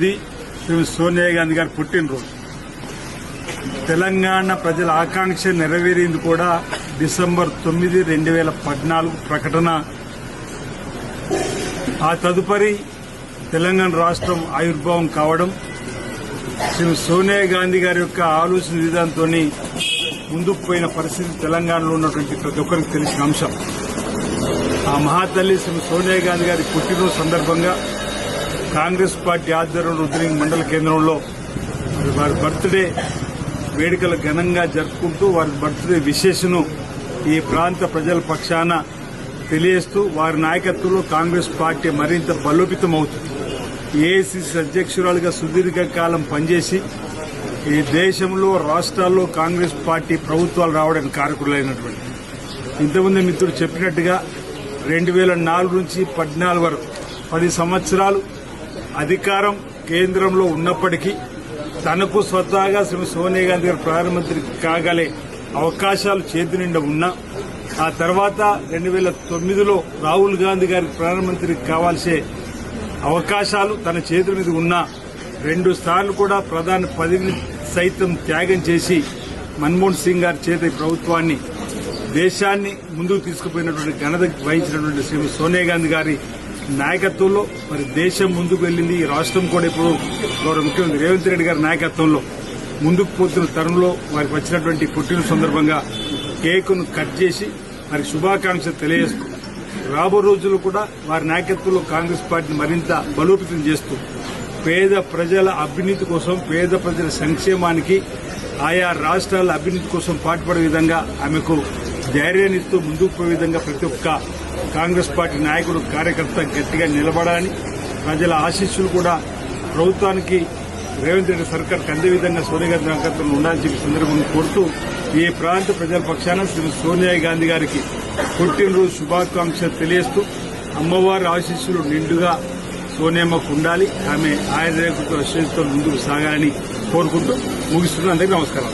శ్రీమతి సోనియా గాంధీ గారి పుట్టినరోజు. తెలంగాణ ప్రజల ఆకాంక్ష నెరవేరింది కూడా డిసెంబర్ తొమ్మిది రెండు వేల పద్నాలుగు ప్రకటన. ఆ తదుపరి తెలంగాణ రాష్ట్రం ఆవిర్భావం కావడం శ్రీమతి సోనియా గాంధీ గారి యొక్క ఆలోచన విధానంతో ముందుకు పోయిన పరిస్థితి తెలంగాణలో ఉన్నటువంటి ప్రతి ఒక్కరికి తెలిసిన అంశం. ఆ మహాతల్లి శ్రీమతి సోనియా గాంధీ గారి పుట్టినరోజు సందర్భంగా కాంగ్రెస్ పార్టీ ఆధ్వర్యంలో రుద్రింగ్ మండల కేంద్రంలో వారి బర్త్డే వేడుకలు ఘనంగా జరుపుకుంటూ వారి బర్త్డే విశేషను ఈ ప్రాంత ప్రజల పక్షాన తెలియజేస్తూ వారి నాయకత్వంలో కాంగ్రెస్ పార్టీ మరింత బలోపితమవుతుంది. ఏఐసిసి అధ్యక్షురాలుగా సుదీర్ఘకాలం పనిచేసి ఈ దేశంలో రాష్ట్రాల్లో కాంగ్రెస్ పార్టీ ప్రభుత్వాలు రావడానికి కారకులైనటువంటి ఇంతకుముందు మిత్రుడు చెప్పినట్టుగా రెండు వేల నాలుగు నుంచి పద్నాలుగు వరకు పది సంవత్సరాలు అధికారం కేంద్రంలో ఉన్నప్పటికీ తనకు స్వతహాగా శ్రీ సోనియా గాంధీ గారు ప్రధానమంత్రి కాగలే అవకాశాలు చేతి నిండా ఉన్నా ఆ తర్వాత రెండు వేల తొమ్మిదిలో రాహుల్ గాంధీ గారికి ప్రధానమంత్రి కావాల్సే అవకాశాలు తన చేతుల మీద ఉన్నా రెండు సార్లు కూడా ప్రధాని పదవిని సైతం త్యాగం చేసి మన్మోహన్ సింగ్ గారి చేత ప్రభుత్వాన్ని దేశాన్ని ముందుకు తీసుకుపోయినటువంటి ఘనత వహించినటువంటి శ్రీ సోనియా గాంధీ గారి నాయకత్వంలో మరి దేశం ముందుకు వెళ్ళింది. ఈ రాష్ట్రం కూడా ఇప్పుడు గౌరవ ముఖ్యమంత్రి రేవంత్ రెడ్డి గారి నాయకత్వంలో ముందుకు పోతున్న తరుణంలో వారికి వచ్చినటువంటి పుట్టిన సందర్భంగా కేకును కట్ చేసి మరి శుభాకాంక్షలు తెలియజేస్తూ రాబో రోజుల్లో కూడా వారి నాయకత్వంలో కాంగ్రెస్ పార్టీని మరింత బలోపేతం చేస్తూ పేద ప్రజల అభినీతి కోసం పేద ప్రజల సంక్షేమానికి ఆయా రాష్ట్రాల అభివృద్ధి కోసం పాటుపడే విధంగా ఆమెకు ధైర్యాన్నిస్తూ ముందుకు పోయే విధంగా ప్రతి ఒక్క కాంగ్రెస్ పార్టీ నాయకుడు కార్యకర్త గట్టిగా నిలబడాలని ప్రజల ఆశీస్సులు కూడా ప్రభుత్వానికి రేవంత్ రెడ్డి సర్కార్ అందే విధంగా సోనియా గాంధీ నాయకత్వంలో ఉండాలని చెప్పి సందర్భంగా కోరుతూ ఈ ప్రాంత ప్రజల పక్షాన శ్రీ సోనియా గాంధీ గారికి పుట్టినరోజు శుభాకాంక్షలు తెలియజేస్తూ అమ్మవారి ఆశీస్సులు నిండుగా సోనియామ్మకు ఉండాలి. ఆమె ఆయుర్వేద ఆశీస్సుతో ముందుకు సాగాలని కోరుకుంటూ ముగిస్తున్నందుకు అందరికీ నమస్కారం.